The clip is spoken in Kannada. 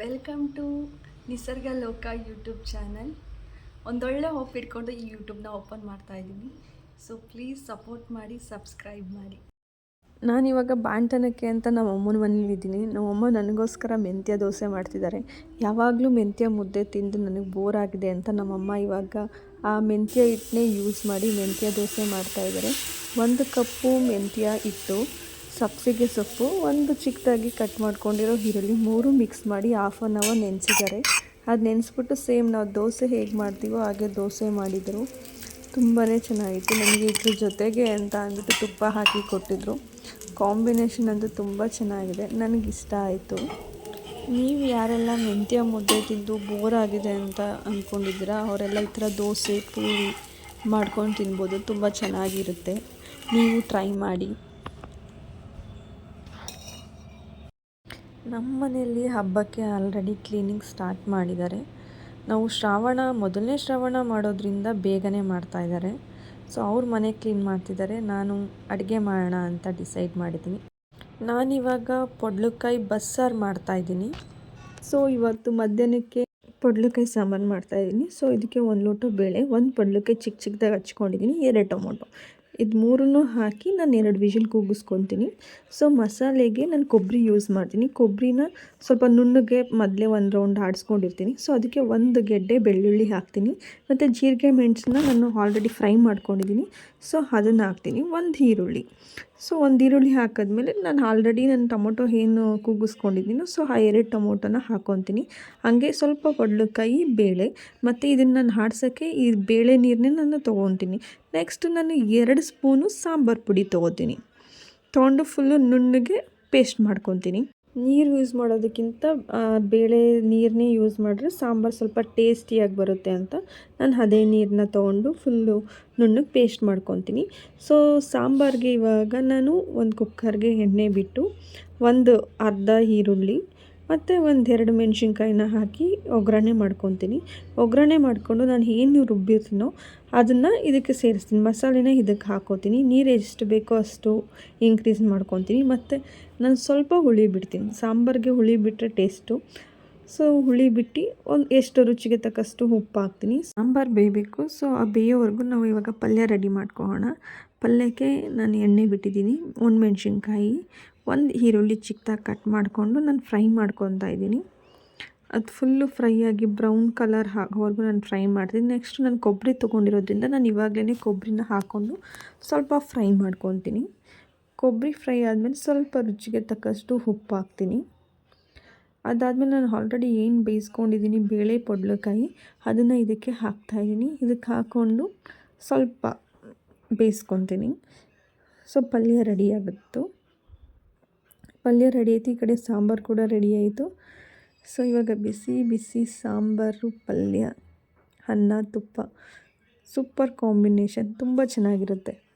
ವೆಲ್ಕಮ್ ಟು ನಿಸರ್ಗ ಲೋಕ ಯೂಟ್ಯೂಬ್ ಚಾನಲ್ ಒಂದೊಳ್ಳೆ ಹೋಪ್ ಇಟ್ಕೊಂಡು ಈ ಯೂಟ್ಯೂಬ್ನ ಓಪನ್ ಮಾಡ್ತಾ ಇದ್ದೀನಿ. ಸೊ ಪ್ಲೀಸ್ ಸಪೋರ್ಟ್ ಮಾಡಿ ಸಬ್ಸ್ಕ್ರೈಬ್ ಮಾಡಿ. ನಾನಿವಾಗ ಬಾಣ್ತನಕ್ಕೆ ಅಂತ ನಮ್ಮ ಅಮ್ಮನ ಮನೇಲಿದ್ದೀನಿ ನಮ್ಮ ನಮ್ಮಮ್ಮ ನನಗೋಸ್ಕರ ಮೆಂತ್ಯ ದೋಸೆ ಮಾಡ್ತಿದ್ದಾರೆ. ಯಾವಾಗಲೂ ಮೆಂತ್ಯ ಮುದ್ದೆ ತಿಂದು ನನಗೆ ಬೋರ್ ಆಗಿದೆ ಅಂತ ನಮ್ಮಮ್ಮ ಇವಾಗ ಆ ಮೆಂತ್ಯ ಹಿಟ್ಟನ್ನೇ ಯೂಸ್ ಮಾಡಿ ಮೆಂತ್ಯ ದೋಸೆ ಮಾಡ್ತಾಯಿದ್ದಾರೆ ಒಂದು ಕಪ್ಪು ಮೆಂತ್ಯ ಹಿಟ್ಟು ಸಬ್ಸಿಗೆ ಸೊಪ್ಪು, ಒಂದು ಚಿಕ್ಕದಾಗಿ ಕಟ್ ಮಾಡ್ಕೊಂಡಿರೋ ಈರುಳ್ಳಿ ಮೂರು ಮಿಕ್ಸ್ ಮಾಡಿ ಹಾಫ್ ಆನ್ ಅವರ್ ನೆನೆಸಿದ್ದಾರೆ. ಅದು ನೆನೆಸ್ಬಿಟ್ಟು ಸೇಮ್ ನಾವು ದೋಸೆ ಹೇಗೆ ಮಾಡ್ತೀವೋ ಹಾಗೆ ದೋಸೆ ಮಾಡಿದರು. ತುಂಬಾ ಚೆನ್ನಾಗಿತ್ತು. ನನಗೆ ಇದ್ರ ಜೊತೆಗೆ ಅಂತ ಅಂದ್ಬಿಟ್ಟು ತುಪ್ಪ ಹಾಕಿ ಕೊಟ್ಟಿದ್ರು. ಕಾಂಬಿನೇಷನ್ ಅಂತೂ ತುಂಬ ಚೆನ್ನಾಗಿದೆ. ನನಗಿಷ್ಟ ಆಯಿತು. ನೀವು ಯಾರೆಲ್ಲ ಮೆಂತ್ಯ ಮುದ್ದೆ ತಿಂದು ಬೋರ್ ಆಗಿದೆ ಅಂತ ಅಂದ್ಕೊಂಡಿದ್ದೀರಾ ಅವರೆಲ್ಲ ಈ ಥರ ದೋಸೆ ಪೂರಿ ಮಾಡ್ಕೊಂಡು ತಿನ್ಬೋದು. ತುಂಬ ಚೆನ್ನಾಗಿರುತ್ತೆ. ನೀವು ಟ್ರೈ ಮಾಡಿ. ನಮ್ಮ ಮನೆಯಲ್ಲಿ ಹಬ್ಬಕ್ಕೆ ಆಲ್ರೆಡಿ ಕ್ಲೀನಿಂಗ್ ಸ್ಟಾರ್ಟ್ ಮಾಡಿದ್ದಾರೆ. ನಾವು ಶ್ರಾವಣ, ಮೊದಲನೇ ಶ್ರಾವಣ ಮಾಡೋದ್ರಿಂದ ಬೇಗನೆ ಮಾಡ್ತಾ ಇದ್ದಾರೆ. ಸೊ ಅವ್ರ ಮನೆ ಕ್ಲೀನ್ ಮಾಡ್ತಿದ್ದಾರೆ. ನಾನು ಅಡುಗೆ ಮಾಡೋಣ ಅಂತ ಡಿಸೈಡ್ ಮಾಡಿದ್ದೀನಿ. ನಾನಿವಾಗ ಪೊಡ್ಲುಕಾಯಿ ಬಸ್ಸಾರು ಮಾಡ್ತಾಯಿದ್ದೀನಿ ಸೊ ಇವತ್ತು ಮಧ್ಯಾಹ್ನಕ್ಕೆ ಪೊಡ್ಲುಕಾಯಿ ಸಾಂಬಾರು ಮಾಡ್ತಾಯಿದ್ದೀನಿ ಸೊ ಇದಕ್ಕೆ ಒಂದು ಲೋಟ ಬೇಳೆ, ಒಂದು ಪೊಡ್ಲುಕಾಯಿ ಚಿಕ್ಕ ಚಿಕ್ಕದಾಗಿ ಹಚ್ಕೊಂಡಿದ್ದೀನಿ. ಎರಡು ಟೊಮೊಟೊ. ಇದು ಮೂರನ್ನು ಹಾಕಿ ನಾನು ಎರಡು ವಿಷಲ್ ಕೂಗಿಸ್ಕೊತೀನಿ. ಸೊ ಮಸಾಲೆಗೆ ನಾನು ಕೊಬ್ಬರಿ ಯೂಸ್ ಮಾಡ್ತೀನಿ. ಕೊಬ್ಬರಿನ ಸ್ವಲ್ಪ ನುಣ್ಣಗೆ ಮೊದಲೇ ಒಂದು ರೌಂಡ್ ಆಡಿಸ್ಕೊಂಡಿರ್ತೀನಿ. ಸೊ ಅದಕ್ಕೆ ಒಂದು ಗೆಡ್ಡೆ ಬೆಳ್ಳುಳ್ಳಿ ಹಾಕ್ತೀನಿ. ಮತ್ತು ಜೀರಿಗೆ ಮೆಣಸನ್ನ ನಾನು ಆಲ್ರೆಡಿ ಫ್ರೈ ಮಾಡ್ಕೊಂಡಿದ್ದೀನಿ. ಸೊ ಅದನ್ನು ಹಾಕ್ತೀನಿ. ಒಂದು ಈರುಳ್ಳಿ. ಸೊ ಒಂದು ಈರುಳ್ಳಿ ಹಾಕಿದ್ಮೇಲೆ ನಾನು ಆಲ್ರೆಡಿ ನಾನು ಟೊಮೊಟೊ ಏನು ಕೂಗಿಸ್ಕೊಂಡಿದ್ದೀನೋ. ಸೊ ಆ ಎರಡು ಟೊಮೊಟೊನ ಹಾಕೊತೀನಿ. ಹಾಗೆ ಸ್ವಲ್ಪ ಪಡ್ಲಕಾಯಿ ಬೇಳೆ, ಮತ್ತು ಇದನ್ನು ನಾನು ಹಾಡ್ಸೋಕ್ಕೆ ಈ ಬೇಳೆ ನೀರನ್ನೇ ನಾನು ತೊಗೊತೀನಿ. ನೆಕ್ಸ್ಟ್ ನಾನು ಎರಡು ಸ್ಪೂನು ಸಾಂಬಾರು ಪುಡಿ ತೊಗೋತೀನಿ. ತೊಗೊಂಡು ಫುಲ್ಲು ನುಣ್ಣಗೆ ಪೇಸ್ಟ್ ಮಾಡ್ಕೊತೀನಿ. ನೀರು ಯೂಸ್ ಮಾಡೋದಕ್ಕಿಂತ ಬೇಳೆ ನೀರನ್ನೇ ಯೂಸ್ ಮಾಡಿದ್ರೆ ಸಾಂಬಾರು ಸ್ವಲ್ಪ ಟೇಸ್ಟಿಯಾಗಿ ಬರುತ್ತೆ ಅಂತ ನಾನು ಅದೇ ನೀರನ್ನ ತೊಗೊಂಡು ಫುಲ್ಲು ನುಣ್ಣಗೆ ಪೇಸ್ಟ್ ಮಾಡ್ಕೊತೀನಿ. ಸೊ ಸಾಂಬಾರಿಗೆ ಇವಾಗ ನಾನು ಒಂದು ಕುಕ್ಕರ್ಗೆ ಎಣ್ಣೆ ಬಿಟ್ಟು ಒಂದು ಅರ್ಧ ಈರುಳ್ಳಿ ಮತ್ತು ಒಂದೆರಡು ಮೆಣಸಿನ್ಕಾಯಿನ ಹಾಕಿ ಒಗ್ಗರಣೆ ಮಾಡ್ಕೊತೀನಿ. ಒಗ್ಗರಣೆ ಮಾಡಿಕೊಂಡು ನಾನು ಏನು ರುಬ್ಬಿರ್ತೀನೋ ಅದನ್ನು ಇದಕ್ಕೆ ಸೇರಿಸ್ತೀನಿ. ಮಸಾಲೆನ ಇದಕ್ಕೆ ಹಾಕೋತೀನಿ. ನೀರು ಎಷ್ಟು ಬೇಕೋ ಅಷ್ಟು ಇನ್ಕ್ರೀಸ್ ಮಾಡ್ಕೊತೀನಿ. ಮತ್ತು ನಾನು ಸ್ವಲ್ಪ ಹುಳಿ ಬಿಡ್ತೀನಿ. ಸಾಂಬಾರಿಗೆ ಹುಳಿ ಬಿಟ್ಟರೆ ಟೇಸ್ಟು ಸೊ ಹುಳಿ ಬಿಟ್ಟು ಒಂದು ಎಷ್ಟು ರುಚಿಗೆ ತಕ್ಕಷ್ಟು ಉಪ್ಪು ಹಾಕ್ತೀನಿ. ಸಾಂಬಾರು ಬೇಯಬೇಕು. ಸೊ ಆ ಬೇಯೋವರೆಗೂ ನಾವು ಇವಾಗ ಪಲ್ಯ ರೆಡಿ ಮಾಡ್ಕೊಳ್ಳೋಣ ಪಲ್ಯಕ್ಕೆ ನಾನು ಎಣ್ಣೆ ಬಿಟ್ಟಿದ್ದೀನಿ ಒಂದು ಮೆಣಸಿನ್ಕಾಯಿ ಒಂದು ಈರುಳ್ಳಿ ಚಿಕ್ಕದಾಗಿ ಕಟ್ ಮಾಡಿಕೊಂಡು ನಾನು ಫ್ರೈ ಮಾಡ್ಕೊತಾ ಇದ್ದೀನಿ. ಅದು ಫುಲ್ಲು ಫ್ರೈ ಆಗಿ ಬ್ರೌನ್ ಕಲರ್ ಆಗೋವರೆಗೂ ನಾನು ಫ್ರೈ ಮಾಡ್ತೀನಿ. ನೆಕ್ಸ್ಟ್ ನಾನು ಕೊಬ್ಬರಿ ತೊಗೊಂಡಿರೋದ್ರಿಂದ ನಾನು ಇವಾಗಲೇ ಕೊಬ್ಬರಿನ ಹಾಕ್ಕೊಂಡು ಸ್ವಲ್ಪ ಫ್ರೈ ಮಾಡ್ಕೊತೀನಿ. ಕೊಬ್ಬರಿ ಫ್ರೈ ಆದಮೇಲೆ ಸ್ವಲ್ಪ ರುಚಿಗೆ ತಕ್ಕಷ್ಟು ಉಪ್ಪು ಹಾಕ್ತೀನಿ. ಅದಾದಮೇಲೆ ನಾನು ಆಲ್ರೆಡಿ ಏನು ಬೇಯಿಸ್ಕೊಂಡಿದ್ದೀನಿ, ಬೇಳೆ ಪೊಡ್ಲಕಾಯಿ, ಅದನ್ನು ಇದಕ್ಕೆ ಹಾಕ್ತಾಯಿದ್ದೀನಿ ಇದಕ್ಕೆ ಹಾಕ್ಕೊಂಡು ಸ್ವಲ್ಪ ಬೇಯಿಸ್ಕೊತೀನಿ. ಸೊ, ಪಲ್ಯ ರೆಡಿ ಆಗುತ್ತೆ. ಪಲ್ಯ ರೆಡಿ ಆಯಿತು, ಈ ಕಡೆ ಸಾಂಬಾರು ಕೂಡ ರೆಡಿ ಆಯಿತು. ಸೊ, ಇವಾಗ ಬಿಸಿ ಬಿಸಿ ಸಾಂಬಾರು, ಪಲ್ಯ, ಅನ್ನ, ತುಪ್ಪ. ಸೂಪರ್ ಕಾಂಬಿನೇಷನ್, ತುಂಬ ಚೆನ್ನಾಗಿರುತ್ತೆ.